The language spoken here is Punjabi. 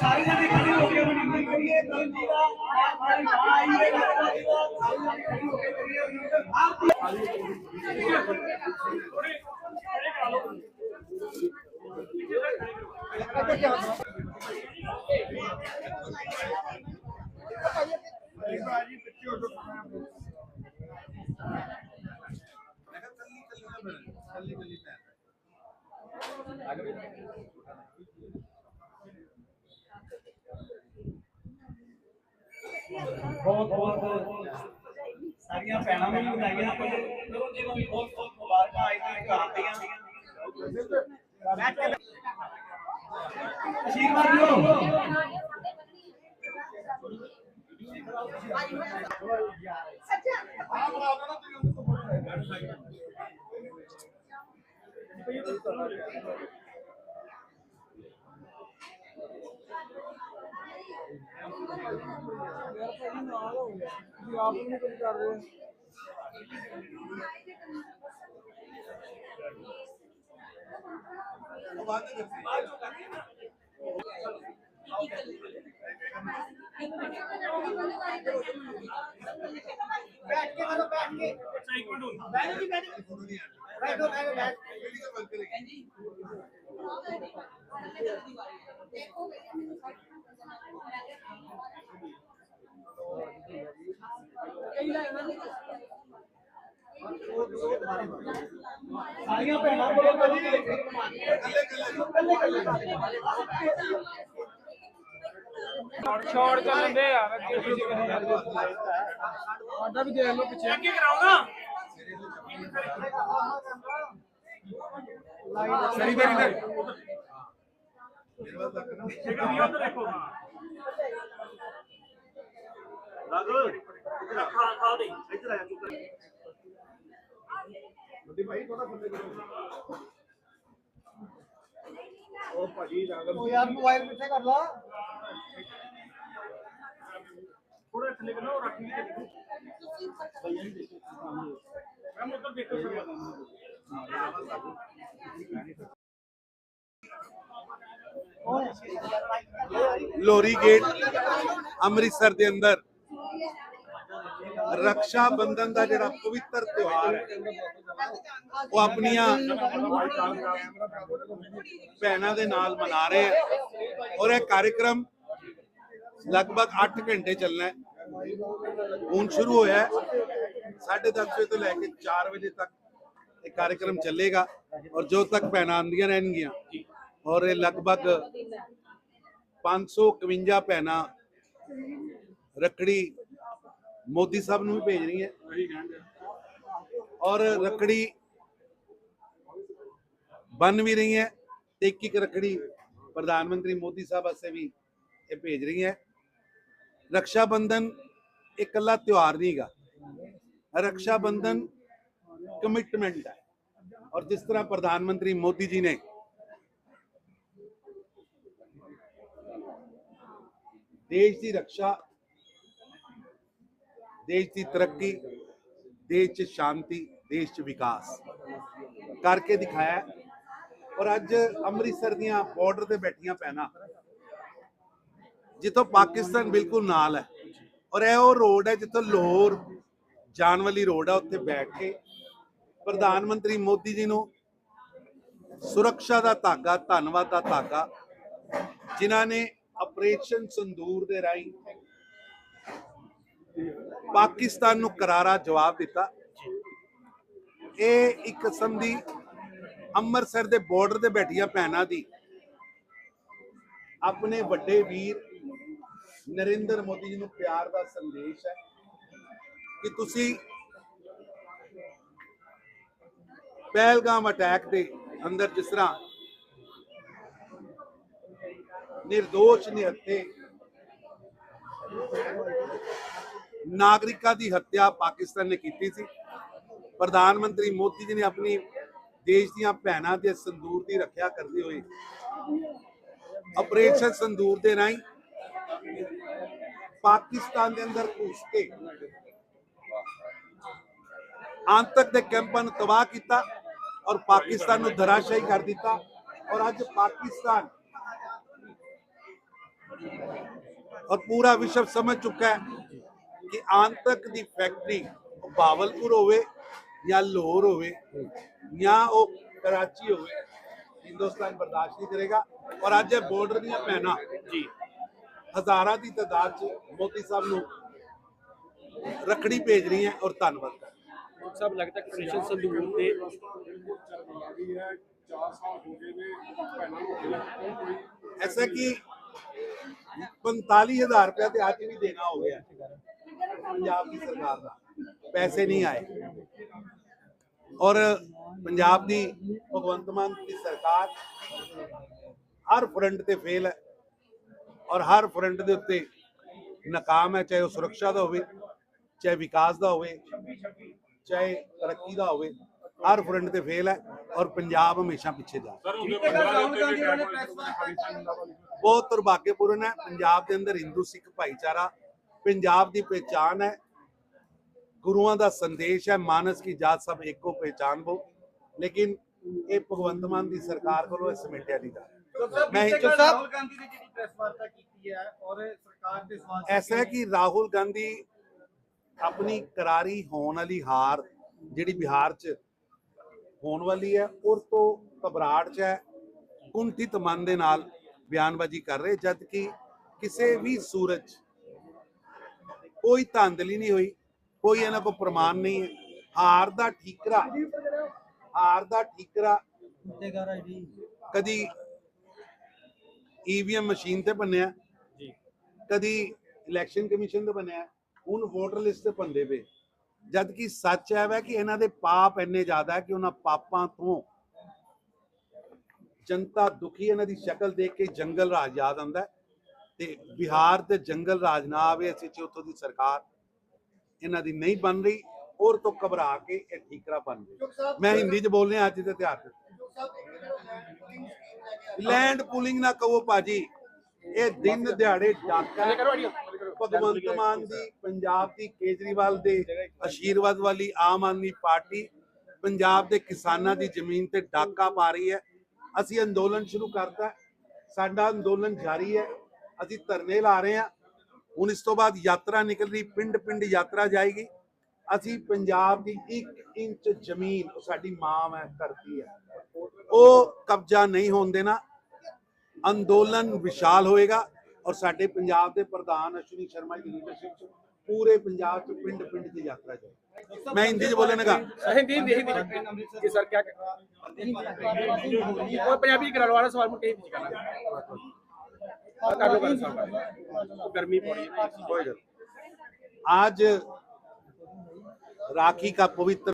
ਸਾਰੀ ਜਣੇ ਖੜੇ ਹੋ ਕੇ ਵਿਨੰਤੀ ਕਰੀਏ? ਕਰਨ ਜੀ ਦਾ ਹਮਾਰੀ ਮਾਂ ਆਈ ਹੈ ਮਾਤਾ ਜੀ ਦਾ ਸਾਰੀ ਜਣੇ ਖੜੇ ਹੋ ਕੇ ਕਰੀਏ ਵਿਨੰਤੀ ਆਪ ਬਹੁਤ ਬਹੁਤ ਸਾਰੀਆਂ ਭੈਣਾਂ ਨੂੰ ਵੀ ਵਧਾਈਆਂ ਪਰ ਜੀ ਨੂੰ ਵੀ ਬਹੁਤ ਬਹੁਤ ਮੁਬਾਰਕਾਂ ਆਈ ਤੇ ਘਰ ਦੀਆਂ ਆਸ਼ੀਰਵਾਦ ਦਿਓ। ਬੈਠ ਕੇ ਕਰੋ ਬੈਠ ਕੇ। ਬੈਠੋ ਜੀ ਬੈਠੋ। ਬੈਠੋ ਬੈਠੋ ਬੈਠ ਸਾਰੀਆਂ ਭੈਣਾਂ ਕੋਲੋਂ ਕਦੀ ਕੱਲੇ ਕੱਲੇ ਸ਼ਾਰਟ ਚੱਲਣ ਦੇ ਯਾਰ ਅੱਗੇ ਪਿੱਛੇ ਕਰੀ ਜਾਂਦੇ ਸਾਡਾ ਵੀ ਦੇਖ ਲਓ ਪਿੱਛੇ। ਅੱਗੇ ਕਰਾਉਣਾ ਸਰੀ ਦੇ ਇਧਰ ਉਹ ਯਾਰ ਮੋਬਾਈਲ ਪਿੱਛੇ ਕਰ ਲਾ ਥੋੜਾ ਥੱਲੇ ਕਰਨਾ ਉਹ ਰੱਖ ਲਈ ਮੈਂ ਉੱਧਰ ਦੇਖੋ ਲੋਰੀ ਗੇਟ ਅੰਮ੍ਰਿਤਸਰ ਦੇ ਅੰਦਰ ਰਕਸ਼ਾ ਬੰਧਨ ਦਾ ਜਿਹੜਾ ਪਵਿੱਤਰ ਤਿਉਹਾਰ ਹੈ, ਉਹ ਆਪਣੀਆਂ ਭੈਣਾਂ ਦੇ ਨਾਲ ਮਨਾ ਰਹੇ ਹੈ ਔਰ ਇਹ ਕਾਰਜਕ੍ਰਮ ਲਗਭਗ 8 ਘੰਟੇ ਚੱਲਣਾ ਹੈ। ਹੁਣ ਸ਼ੁਰੂ ਹੋਇਆ ਹੈ 10:30 ਵਜੇ ਤੋਂ ਲੈ ਕੇ 4 ਵਜੇ ਤੱਕ ਇਹ ਕਾਰਜਕ੍ਰਮ ਚੱਲੇਗਾ ਔਰ ਜੋ ਤੱਕ ਭੈਣਾਂ ਆਉਂਦੀਆਂ ਰਹਿਣਗੀਆਂ ਔਰ ਇਹ ਲਗਭਗ 551 ਭੈਣਾਂ ਰੱਖੜੀ ਮੋਦੀ ਸਾਹਿਬ ਨੂੰ ਵੀ ਭੇਜ ਰਹੀ ਹੈ ਔਰ ਰੱਖੜੀ ਬਨ ਵੀ ਰਹੀ ਹੈ ਤੇ ਇੱਕ ਇੱਕ ਰੱਖੜੀ ਪ੍ਰਧਾਨ ਮੰਤਰੀ ਮੋਦੀ ਸਾਹਿਬ ਵਾਸਤੇ ਵੀ ਇਹ ਭੇਜ ਰਹੀ ਹੈ ਰਕਸ਼ਾ ਬੰਧਨ ਇਕੱਲਾ ਤਿਉਹਾਰ ਨਹੀਂਗਾ ਰਕਸ਼ਾ ਬੰਧਨ ਕਮਿਟਮੈਂਟ ਹੈ ਔਰ ਜਿਸ ਤਰ੍ਹਾਂ ਪ੍ਰਧਾਨ ਮੰਤਰੀ ਮੋਦੀ ਜੀ ਨੇ ਦੇਸ਼ ਦੀ ਰੱਖਿਆ ਦੇਸ਼ ਦੀ ਤਰੱਕੀ, ਦੇਸ਼ 'ਚ ਸ਼ਾਂਤੀ, ਦੇਸ਼ 'ਚ ਵਿਕਾਸ ਕਰਕੇ ਦਿਖਾਇਆ ਔਰ ਅੱਜ ਅੰਮ੍ਰਿਤਸਰ ਦੀਆਂ ਬਾਰਡਰ ਤੇ ਬੈਠੀਆਂ ਪੈਣਾ ਜਿੱਥੋਂ ਪਾਕਿਸਤਾਨ ਬਿਲਕੁਲ ਨਾਲ ਹੈ। ਔਰ ਇਹ ਉਹ ਰੋਡ ਹੈ ਜਿੱਥੋਂ ਲਾਹੌਰ ਜਾਣ ਵਾਲੀ ਰੋਡ ਹੈ, ਉੱਥੇ ਬੈਠ ਕੇ ਪ੍ਰਧਾਨ ਮੰਤਰੀ ਮੋਦੀ ਜੀ ਨੂੰ ਸੁਰੱਖਿਆ ਦਾ ਧਾਗਾ, ਧੰਨਵਾਦ ਦਾ ਧਾਗਾ, ਜਿਨ੍ਹਾਂ ਨੇ ਆਪਰੇਸ਼ਨ ਸੰਦੂਰ ਦੇ ਰਾਹੀਂ ਪਾਕਿਸਤਾਨ ਨੂੰ ਕਰਾਰਾ ਜਵਾਬ ਦਿੱਤਾ। ਇਹ ਇੱਕ ਕਿਸਮ ਦੀ ਅੰਮ੍ਰਿਤਸਰ ਦੇ ਬਾਰਡਰ ਤੇ ਬੈਠੀਆਂ ਭੈਣਾਂ ਦੀ। ਆਪਣੇ ਵੱਡੇ ਵੀਰ ਨਰਿੰਦਰ ਮੋਦੀ ਜੀ ਨੂੰ ਪਿਆਰ ਦਾ ਸੰਦੇਸ਼ ਹੈ ਕਿ ਤੁਸੀਂ ਪਹਿਲਗਾਮ ਅਟੈਕ ਦੇ ਅੰਦਰ ਜਿਸ ਤਰ੍ਹਾਂ ਨਿਰਦੋਸ਼ ਨਿਹੱਥੇ ਨਾਗਰਿਕਾਂ ਦੀ ਹੱਤਿਆ ਪਾਕਿਸਤਾਨ ਨੇ ਕੀਤੀ ਸੀ। ਪ੍ਰਧਾਨ ਮੰਤਰੀ ਮੋਦੀ ਜੀ ਨੇ ਆਪਣੀ ਦੇਸ਼ ਦੀਆਂ ਭੈਣਾਂ ਦੇ ਸੰਦੂਰ ਦੀ ਰੱਖਿਆ ਕਰਦੇ ਹੋਏ ਆਪਰੇਸ਼ਨ ਸੰਦੂਰ ਦੇ ਰਾਹੀਂ ਪਾਕਿਸਤਾਨ ਦੇ ਅੰਦਰ ਘੁਸ ਕੇ ਆਤੰਕ ਦੇ ਕੈਂਪਾਂ ਨੂੰ ਤਬਾਹ ਕੀਤਾ ਔਰ ਪਾਕਿਸਤਾਨ ਨੂੰ ਧਰਾਸ਼ਾਹੀ ਕਰ ਦਿੱਤਾ ਔਰ ਅੱਜ ਪਾਕਿਸਤਾਨ ਔਰ ਪੂਰਾ ਵਿਸ਼ਵ ਸਮਝ ਚੁੱਕਾ ਹੈ ਕਿ ਆਂਤਕ ਦੀ ਫੈਕਟਰੀ ਬਾਵਲਪੁਰ ਹੋਵੇ ਜਾਂ ਲਾਹੌਰ ਹੋਵੇ ਜਾਂ ਉਹ ਕਰਾਚੀ ਹੋਵੇ ਹਿੰਦੁਸਤਾਨ ਬਰਦਾਸ਼ਤ ਨਹੀਂ ਕਰੇਗਾ। ਔਰ ਅੱਜ ਇਹ ਬਾਰਡਰ ਦੀਆਂ ਭੈਣਾਂ ਜੀ। ਹਜ਼ਾਰਾਂ ਦੀ ਤਾਦਾਦ 'ਚ ਮੋਦੀ ਸਾਹਿਬ ਨੂੰ ਰੱਖੜੀ ਭੇਜ ਰਹੀ ਹੈ ਔਰ ਧੰਨਵਾਦ ਕਰ ਸਾਹਿਬ ਲੱਗਦਾ ਕਿ ਸੈਸ਼ਨ ਸੰਦੂਰ ਤੇ ਐਸਾ ਕਿ 45000 ਰੁਪਏ ਤੇ ਅੱਜ ਵੀ ਦੇਣਾ ਹੋ ਗਿਆ। ਪੰਜਾਬ ਦੀ ਸਰਕਾਰ ਦਾ। ਪੈਸੇ ਨਹੀਂ ਆਏ। ਔਰ ਪੰਜਾਬ ਦੀ ਭਗਵੰਤ ਮਾਨ ਦੀ ਸਰਕਾਰ ਹਰ ਫਰੰਟ ਤੇ ਫੇਲ ਹੈ ਔਰ ਹਰ ਫਰੰਟ ਦੇ ਉੱਤੇ ਨਾਕਾਮ ਹੈ ਚਾਹੇ ਉਹ ਸੁਰੱਖਿਆ ਦਾ ਹੋਵੇ ਚਾਹੇ ਵਿਕਾਸ ਦਾ ਹੋਵੇ ਚਾਹੇ ਤਰੱਕੀ ਦਾ ਹੋਵੇ ਹਰ ਫਰੰਟ ਤੇ ਫੇਲ ਹੈ ਔਰ ਪੰਜਾਬ ਹਮੇਸ਼ਾ ਪਿੱਛੇ ਜਾ ਬਹੁਤ ਦੁਰਭਾਗਯਪੂਰਨ ਹੈ। ਪੰਜਾਬ ਦੇ ਅੰਦਰ ਹਿੰਦੂ ਸਿੱਖ ਭਾਈਚਾਰਾ ਪੰਜਾਬ ਦੀ ਪਹਿਚਾਨ ਹੈ। ਗੁਰੂਆਂ ਦਾ ਸੰਦੇਸ਼ ਹੈ ਮਾਨਸ ਕੀ ਜਾਤ ਸਭ ਇੱਕੋ ਪਹਿਚਾਨ ਬੋ ਲੇਕਿਨ ਇਹ ਭਗਵੰਤ ਮਾਨ ਦੀ ਸਰਕਾਰ ਕੋਲੋਂ ਸਮੇਟਿਆ ਨਹੀਂ ਜਾ। ਮੈਂ ਰਾਹੁਲ ਗਾਂਧੀ ਨੇ ਜਿਹੜੀ ਪ੍ਰੈਸ ਵਾਰਤਾ ਕੀਤੀ ਹੈ ਔਰ ਸਰਕਾਰ ਦੇ ਸਵਾਲ ਐਸਾ ਹੈ ਕਿ ਰਾਹੁਲ ਗਾਂਧੀ ਆਪਣੀ ਕਰਾਰੀ ਹੋਣ ਵਾਲੀ ਹਾਰ ਜਿਹੜੀ ਬਿਹਾਰ 'ਚ ਹੋਣ ਵਾਲੀ ਹੈ ਉਸ ਤੋਂ ਘਬਰਾਹਟ 'ਚ ਹੈ। ਕੁੰਠਿਤ ਮਨ ਦੇ ਨਾਲ ਬਿਆਨਬਾਜ਼ੀ ਕਰ ਰਹੇ ਜਦ ਕਿ ਕਿਸੇ ਵੀ ਸੂਰਜ ਕੋਈ ਧਾਂਦਲੀ ਨਹੀਂ ਹੋਈ ਕੋਈ ਇਹਨਾਂ ਕੋ ਪ੍ਰਮਾਣ ਨਹੀਂ ਹੈ। ਹਾਰ ਦਾ ਠੀਕਰਾ ਹਾਰ ਦਾ ਠੀਕਰਾ ਕਦੀ ਈਵੀਐਮ ਮਸ਼ੀਨ ਤੇ ਬਣਿਆ ਜੀ। ਕਦੀ ਇਲੈਕਸ਼ਨ ਕਮਿਸ਼ਨ ਤੇ ਬਣਿਆ ਹੁਣ ਵੋਟਰ ਲਿਸਟ ਤੇ ਬੰਦੇ ਪਏ। ਜਦ ਕਿ ਸੱਚ ਹੈ ਵੈ ਕਿ ਇਹਨਾਂ ਦੇ ਪਾਪ ਇੰਨੇ ਜ਼ਿਆਦਾ ਕਿ ਉਹਨਾਂ ਪਾਪਾਂ ਤੋਂ ਜਨਤਾ ਦੁਖੀ ਇਹਨਾਂ ਦੀ ਸ਼ਕਲ ਦੇਖ ਕੇ ਜੰਗਲ ਰਾਜ ਯਾਦ ਆਉਂਦਾ ਤੇ ਬਿਹਾਰ ਤੇ ਜੰਗਲ ਰਾਜ ਨਾ ਆਵੇ ਅਸੀਂ ਚ ਉੱਥੋਂ ਦੀ ਸਰਕਾਰ ਇਹਨਾਂ ਦੀ ਨਹੀਂ ਬਣ ਰਹੀ ਔਰ ਤੋਂ ਘਬਰਾ ਕੇ ਇਹ ਠੀਕਰਾ ਬਣ ਰਹੀ ਮੈਂ ਹਿੰਦੀ ਚ ਬੋਲ ਰਿਹਾ ਅੱਜ ਦੇ ਤਿਉਹਾਰ ਤੇ। ਲੈਂਡ ਪੂਲਿੰਗ ਨਾ ਕਹੋ ਭਾਜੀ ਇਹ ਦਿਨ ਦਿਹਾੜੇ ਡਾਕਾ। ਭਗਵੰਤ ਮਾਨ ਦੀ ਪੰਜਾਬ ਦੀ ਕੇਜਰੀਵਾਲ ਦੇ ਆਸ਼ੀਰਵਾਦ ਵਾਲੀ ਆਮ ਆਦਮੀ ਪਾਰਟੀ ਪੰਜਾਬ ਦੇ ਕਿਸਾਨਾਂ ਦੀ ਜ਼ਮੀਨ ਤੇ ਡਾਕਾ ਪਾ ਰਹੀ ਹੈ। ਅਸੀਂ ਅੰਦੋਲਨ ਸ਼ੁਰੂ ਕਰਤਾ। ਸਾਡਾ ਅੰਦੋਲਨ ਜਾਰੀ ਹੈ। ਅਸੀਂ ਧਰਨੇ ਲਾ ਰਹੇ ਹਾਂ। ਹੁਣ ਇਸ ਤੋਂ ਬਾਅਦ ਯਾਤਰਾ ਨਿਕਲ ਰਹੀ ਪਿੰਡ ਪਿੰਡ ਯਾਤਰਾ ਜਾਏਗੀ। ਅਸੀਂ ਪੰਜਾਬ ਦੀ 1 ਇੰਚ ਜ਼ਮੀਨ ਉਹ ਸਾਡੀ ਮਾਂ ਹੈ ਧਰਤੀ ਹੈ। ਉਹ ਕਬਜ਼ਾ ਨਹੀਂ ਹੋਣ ਦੇਣਾ। ਅੰਦੋਲਨ ਵਿਸ਼ਾਲ ਹੋਏਗਾ ਔਰ ਸਾਡੇ ਪੰਜਾਬ ਦੇ ਪ੍ਰਧਾਨ ਅਸ਼ਵਨੀ ਸ਼ਰਮਾ ਦੀ ਲੀਡਰਸ਼ਿਪ ਚ ਪੂਰੇ ਪੰਜਾਬ ਚ ਪਿੰਡ ਪਿੰਡ ਦੀ ਯਾਤਰਾ ਜਾਏਗੀ। ਮੈਂ ਹਿੰਦੀ ਚ ਬੋਲਣਗਾ ਹਿੰਦੀ ਹਿੰਦੀ ਹਿੰਦੀ। ਜੀ ਸਰ ਕਿਆ ਉਹ ਪੰਜਾਬੀ ਕਰਾ ਲਓ ਵਾਲਾ ਸਵਾਲ ਮੁੱਕੇ ਹਿੰਦੀ ਚ ਕਰਨਾ। कर लो तो गर्मी पड़ी कोई आज राखी का पवित्र